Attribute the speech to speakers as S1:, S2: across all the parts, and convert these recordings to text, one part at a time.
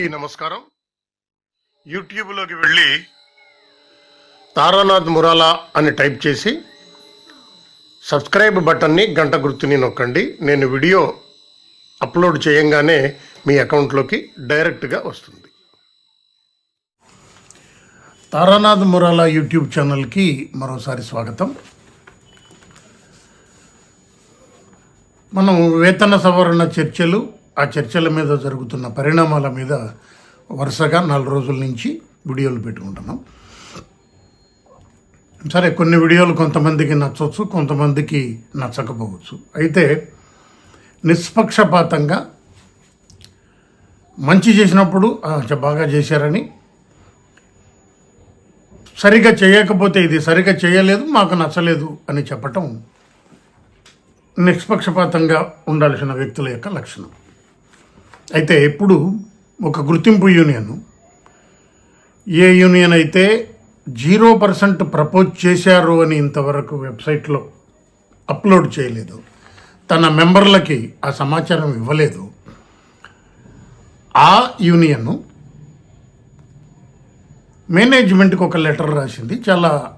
S1: అందరికీ నమస్కారం. యూట్యూబ్లోకి వెళ్ళి తారానాథ్ మురాలా అని టైప్ చేసి సబ్స్క్రైబ్ బటన్ని గంట గుర్తుని నొక్కండి. నేను వీడియో అప్లోడ్ చేయంగానే మీ అకౌంట్లోకి డైరెక్ట్గా వస్తుంది. తారానాథ్ మురాలా యూట్యూబ్ ఛానల్కి మరోసారి స్వాగతం. మనం వేతన సవరణ చర్చలు ఆ చర్చల మీద జరుగుతున్న పరిణామాల మీద వరుసగా నాలుగు రోజుల నుంచి వీడియోలు పెట్టుకుంటున్నాం. సరే కొన్ని వీడియోలు కొంతమందికి నచ్చవచ్చు కొంతమందికి నచ్చకపోవచ్చు. అయితే నిష్పక్షపాతంగా మంచి చేసినప్పుడు "ఆ, చ- బాగా చేశారని సరిగా చేయకపోతే ఇది సరిగా చేయలేదు మాకు నచ్చలేదు అని చెప్పటం నిష్పక్షపాతంగా ఉండాల్సిన వ్యక్తుల యొక్క లక్షణం. అయితే ఇప్పుడు ఒక గుర్తింపు యూనియన్ ఏ యూనియన్ అయితే జీరో పర్సెంట్ ప్రపోజ్ చేశారు అని ఇంతవరకు వెబ్సైట్లో అప్లోడ్ చేయలేదు తన మెంబర్లకి ఆ సమాచారం ఇవ్వలేదు ఆ యూనియన్ మేనేజ్మెంట్కి ఒక లెటర్ రాసింది చాలా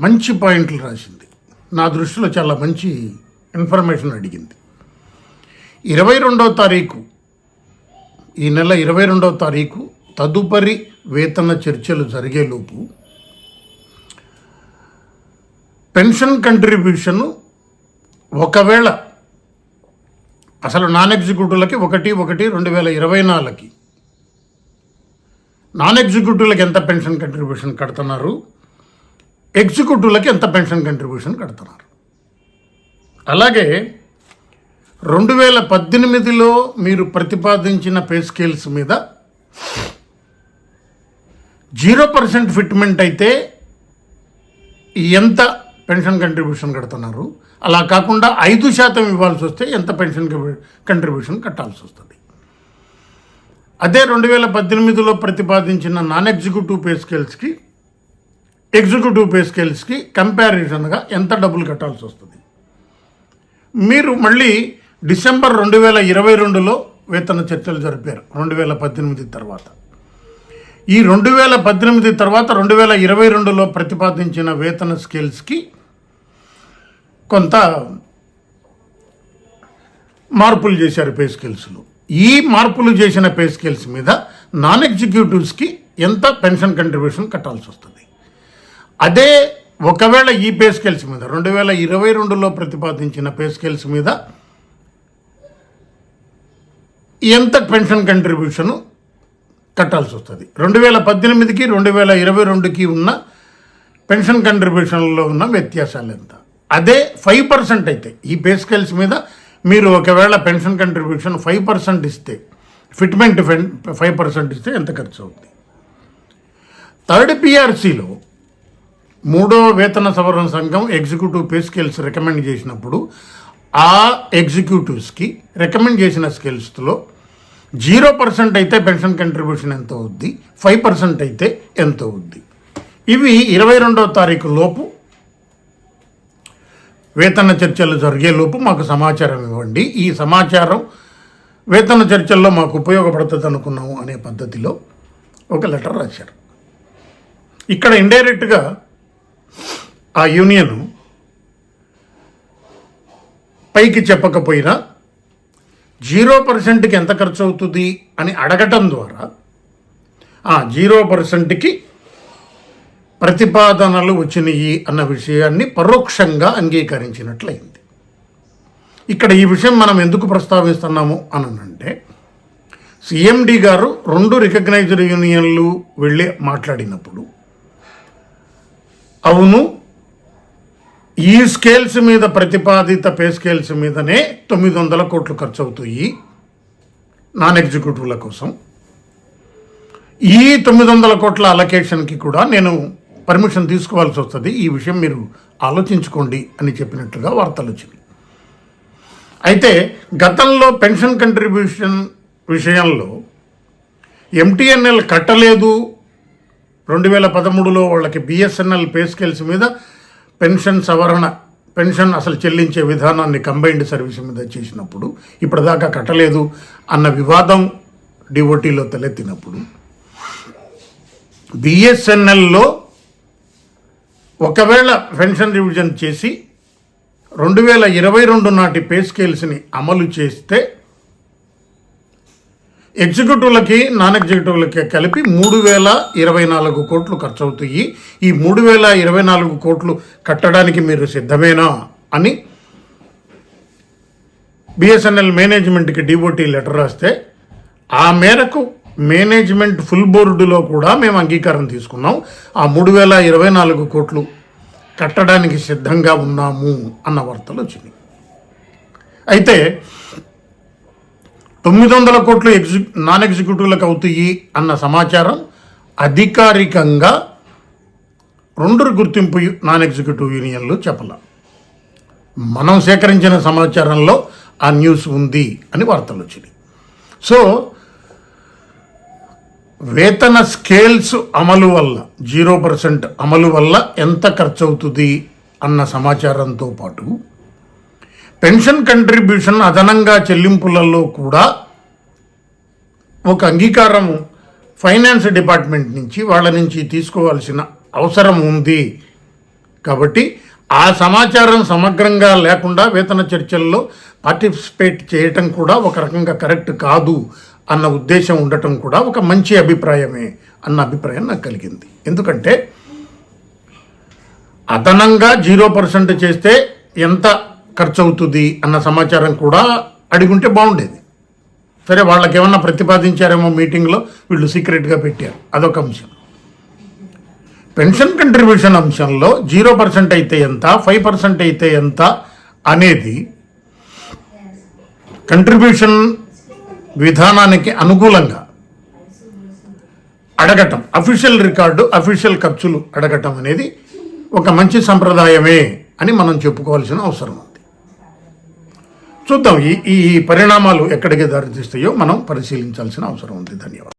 S1: మంచి పాయింట్లు రాసింది. నా దృష్టిలో చాలా మంచి ఇన్ఫర్మేషన్ అడిగింది. ఇరవై రెండవ తారీఖు ఈ నెల ఇరవై రెండవ తారీఖు తదుపరి వేతన చర్చలు జరిగేలోపు పెన్షన్ కంట్రిబ్యూషన్ ఒకవేళ అసలు నాన్ ఎగ్జిక్యూటివ్లకి ఒకటి ఒకటి రెండు వేల ఇరవై నాలుగుకి నాన్ ఎగ్జిక్యూటివ్లకి ఎంత పెన్షన్ కంట్రిబ్యూషన్ కడుతున్నారు? ఎగ్జిక్యూటివ్లకి ఎంత పెన్షన్ కంట్రిబ్యూషన్ కడుతున్నారు? అలాగే రెండు వేల పద్దెనిమిదిలో మీరు ప్రతిపాదించిన పే స్కేల్స్ మీద జీరో పర్సెంట్ ఫిట్మెంట్ అయితే ఎంత పెన్షన్ కంట్రిబ్యూషన్ కడుతున్నారు? అలా కాకుండా ఐదు శాతం ఇవ్వాల్సి వస్తే ఎంత పెన్షన్ కంట్రిబ్యూషన్ కట్టాల్సి వస్తుంది? అదే రెండు వేల పద్దెనిమిదిలో ప్రతిపాదించిన నాన్ ఎగ్జిక్యూటివ్ పే స్కేల్స్కి ఎగ్జిక్యూటివ్ పే స్కేల్స్కి కంపారిజన్గా ఎంత డబ్బులు కట్టాల్సి వస్తుంది? మీరు మళ్ళీ డిసెంబర్ రెండు వేల ఇరవై రెండులో వేతన చర్చలు జరిపారు రెండు వేల పద్దెనిమిది తర్వాత. ఈ రెండు వేల పద్దెనిమిది తర్వాత రెండు వేల ఇరవై రెండులో ప్రతిపాదించిన వేతన స్కేల్స్కి కొంత మార్పులు చేశారు పే స్కేల్స్లో. ఈ మార్పులు చేసిన పే స్కేల్స్ మీద నాన్ ఎగ్జిక్యూటివ్స్కి ఎంత పెన్షన్ కంట్రిబ్యూషన్ కట్టాల్సి వస్తుంది? అదే ఒకవేళ ఈ పే స్కేల్స్ మీద రెండు వేల ఇరవై రెండులో ప్రతిపాదించిన పే స్కేల్స్ మీద ఎంత పెన్షన్ కంట్రిబ్యూషను కట్టాల్సి వస్తుంది? రెండు వేల పద్దెనిమిదికి రెండు వేల ఇరవై రెండుకి ఉన్న పెన్షన్ కంట్రిబ్యూషన్లో ఉన్న వ్యత్యాసాలు ఎంత? అదే ఫైవ్ పర్సెంట్ అయితే ఈ బేసికల్స్ స్కేల్స్ మీద మీరు ఒకవేళ పెన్షన్ కంట్రిబ్యూషన్ ఫైవ్ పర్సెంట్ ఇస్తే ఫిట్మెంట్ ఫైవ్ పర్సెంట్ ఇస్తే ఎంత ఖర్చు అవుతుంది థర్డ్ పిఆర్సీలో మూడో వేతన సవరణ సంఘం ఎగ్జిక్యూటివ్ పే స్కేల్స్ రికమెండ్ చేసినప్పుడు ఆ ఎగ్జిక్యూటివ్స్కి రికమెండ్ చేసిన స్కేల్స్లో జీరో పర్సెంట్ అయితే పెన్షన్ కంట్రిబ్యూషన్ ఎంత అవుద్ది? ఫైవ్ పర్సెంట్ అయితే ఎంత అవుద్ది? ఇవి ఇరవై రెండవ తారీఖు లోపు వేతన చర్చలు జరిగేలోపు మాకు సమాచారం ఇవ్వండి. ఈ సమాచారం వేతన చర్చల్లో మాకు ఉపయోగపడుతుంది అనుకున్నాము అనే పద్ధతిలో ఒక లెటర్ రాశారు. ఇక్కడ ఇండైరెక్ట్గా ఆ యూనియన్ పైకి చెప్పకపోయినా జీరో పర్సెంట్కి ఎంత ఖర్చు అవుతుంది అని అడగటం ద్వారా ఆ జీరో పర్సెంట్కి ప్రతిపాదనలు వచ్చినాయి అన్న విషయాన్ని పరోక్షంగా అంగీకరించినట్లయింది. ఇక్కడ ఈ విషయం మనం ఎందుకు ప్రస్తావిస్తున్నాము అని అంటే సిఎండి గారు రెండు రికగ్నైజ్డ్ యూనియన్లు వెళ్ళి మాట్లాడినప్పుడు అవును ఈ స్కేల్స్ మీద ప్రతిపాదిత పే స్కేల్స్ మీదనే తొమ్మిది వందల కోట్లు ఖర్చు అవుతాయి నాన్ ఎగ్జిక్యూటివ్ల కోసం. ఈ తొమ్మిది వందల కోట్ల అలొకేషన్కి కూడా నేను పర్మిషన్ తీసుకోవాల్సి వస్తుంది. ఈ విషయం మీరు ఆలోచించుకోండి అని చెప్పినట్లుగా వార్తలు వచ్చింది. అయితే గతంలో పెన్షన్ కంట్రిబ్యూషన్ విషయంలో ఎంటీఎన్ఎల్ కట్టలేదు. రెండు వేల పదమూడులో వాళ్ళకి బిఎస్ఎన్ఎల్ పే స్కేల్స్ మీద పెన్షన్ సవరణ పెన్షన్ అసలు చెల్లించే విధానాన్ని కంబైన్డ్ సర్వీస్ మీద చేసినప్పుడు ఇప్పటిదాకా కట్టలేదు అన్న వివాదం డిఓటీలో తలెత్తినప్పుడు బిఎస్ఎన్ఎల్లో ఒకవేళ పెన్షన్ రివిజన్ చేసి రెండు వేల ఇరవై రెండు నాటి పే స్కేల్స్ని అమలు చేస్తే ఎగ్జిక్యూటివ్లకి నాన్ ఎగ్జిక్యూటివ్లకి కలిపి మూడు వేల ఇరవై నాలుగు కోట్లు ఖర్చు అవుతాయి ఈ మూడు వేల ఇరవై నాలుగు కోట్లు కట్టడానికి మీరు సిద్ధమేనా అని బిఎస్ఎన్ఎల్ మేనేజ్మెంట్కి డిఓటీ లెటర్ రాస్తే ఆ మేరకు మేనేజ్మెంట్ ఫుల్ బోర్డులో కూడా మేము అంగీకారం తీసుకున్నాం. ఆ మూడు వేల ఇరవై నాలుగు కోట్లు కట్టడానికి సిద్ధంగా ఉన్నాము అన్న వార్తలు వచ్చినాయి. అయితే తొమ్మిది వందల కోట్లు ఎగ్జి నాన్ ఎగ్జిక్యూటివ్లకు అవుతాయి అన్న సమాచారం అధికారికంగా రెండు గుర్తింపు నాన్ ఎగ్జిక్యూటివ్ యూనియన్లు చెప్పల. మనం సేకరించిన సమాచారంలో ఆ న్యూస్ ఉంది అని వార్తలు వచ్చినాయి. సో వేతన స్కేల్స్ అమలు వల్ల జీరో పర్సెంట్ అమలు వల్ల ఎంత ఖర్చు అవుతుంది అన్న సమాచారంతో పాటు పెన్షన్ కంట్రిబ్యూషన్ అదనంగా చెల్లింపులలో కూడా ఒక అంగీకారం ఫైనాన్స్ డిపార్ట్మెంట్ నుంచి వాళ్ళ నుంచి తీసుకోవాల్సిన అవసరం ఉంది. కాబట్టి ఆ సమాచారం సమగ్రంగా లేకుండా వేతన చర్చల్లో పార్టిసిపేట్ చేయటం కూడా ఒక రకంగా కరెక్ట్ కాదు అన్న ఉద్దేశం ఉండటం కూడా ఒక మంచి అభిప్రాయమే అన్న అభిప్రాయం నాకు కలిగింది. ఎందుకంటే అదనంగా జీరో పర్సెంట్ చేస్తే ఎంత ఖర్చు అవుతుంది అన్న సమాచారం కూడా అడిగుంటే బాగుండేది. సరే వాళ్ళకి ఏమన్నా ప్రతిపాదించారేమో మీటింగ్లో వీళ్ళు సీక్రెట్గా పెట్టారు. అదొక అంశం. పెన్షన్ కంట్రిబ్యూషన్ అంశంలో జీరో పర్సెంట్ అయితే ఎంత ఫైవ్ పర్సెంట్ అయితే ఎంత అనేది కంట్రిబ్యూషన్ విధానానికి అనుకూలంగా అడగటం అఫీషియల్ రికార్డు అఫీషియల్ ఖర్చులు అడగటం అనేది ఒక మంచి సంప్రదాయమే అని మనం చెప్పుకోవాల్సిన అవసరం ఉంది. చూద్దాం. ఈ ఈ పరిణామాలు ఎక్కడికి దారితీస్తాయో మనం పరిశీలించాల్సిన అవసరం ఉంది. ధన్యవాదాలు.